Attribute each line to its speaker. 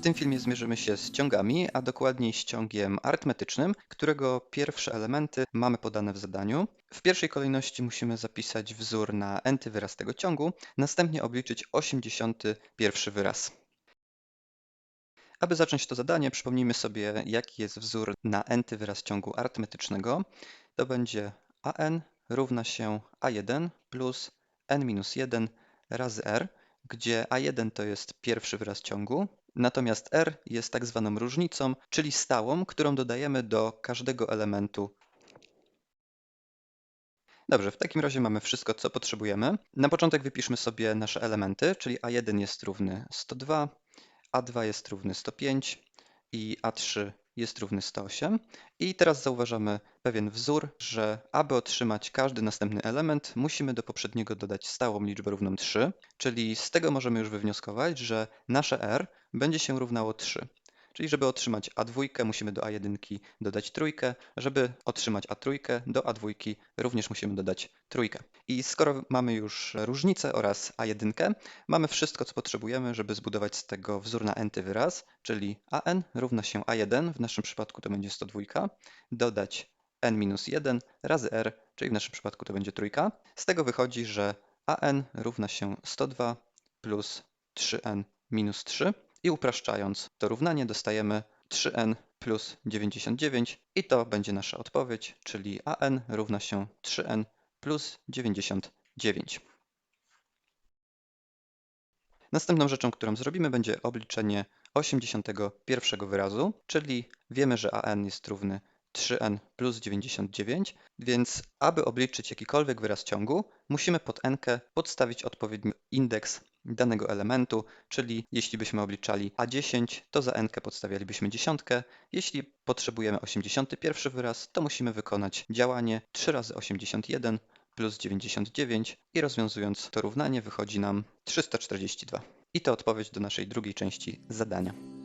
Speaker 1: W tym filmie zmierzymy się z ciągami, a dokładniej z ciągiem arytmetycznym, którego pierwsze elementy mamy podane w zadaniu. W pierwszej kolejności musimy zapisać wzór na n-ty wyraz tego ciągu, następnie obliczyć 81 wyraz. Aby zacząć to zadanie, przypomnijmy sobie, jaki jest wzór na n-ty wyraz ciągu arytmetycznego. To będzie an równa się a1 plus n minus 1 razy r, gdzie a1 to jest pierwszy wyraz ciągu, natomiast r jest tak zwaną różnicą, czyli stałą, którą dodajemy do każdego elementu. Dobrze, w takim razie mamy wszystko, co potrzebujemy. Na początek wypiszmy sobie nasze elementy, czyli a1 jest równy 102, a2 jest równy 105 i a3 jest równy 108. I teraz zauważamy pewien wzór, że aby otrzymać każdy następny element, musimy do poprzedniego dodać stałą liczbę równą 3, czyli z tego możemy już wywnioskować, że nasze r będzie się równało 3. Czyli żeby otrzymać A2 musimy do A1 dodać trójkę, żeby otrzymać A3 do A2 również musimy dodać trójkę. I skoro mamy już różnicę oraz A1, mamy wszystko co potrzebujemy, żeby zbudować z tego wzór na n wyraz, czyli AN równa się A1, w naszym przypadku to będzie 102, dodać n-1 razy r, czyli w naszym przypadku to będzie trójka. Z tego wychodzi, że AN równa się 102 plus 3n minus 3 i upraszczając to równanie dostajemy 3n plus 99 i to będzie nasza odpowiedź, czyli an równa się 3n plus 99. Następną rzeczą, którą zrobimy, będzie obliczenie 81 wyrazu, czyli wiemy, że an jest równy 3n plus 99, więc aby obliczyć jakikolwiek wyraz ciągu, musimy pod n podstawić odpowiedni indeks danego elementu, czyli jeśli byśmy obliczali A10, to za n podstawialibyśmy dziesiątkę. Jeśli potrzebujemy 81 wyraz, to musimy wykonać działanie 3 razy 81 plus 99 i rozwiązując to równanie wychodzi nam 342. I to odpowiedź do naszej drugiej części zadania.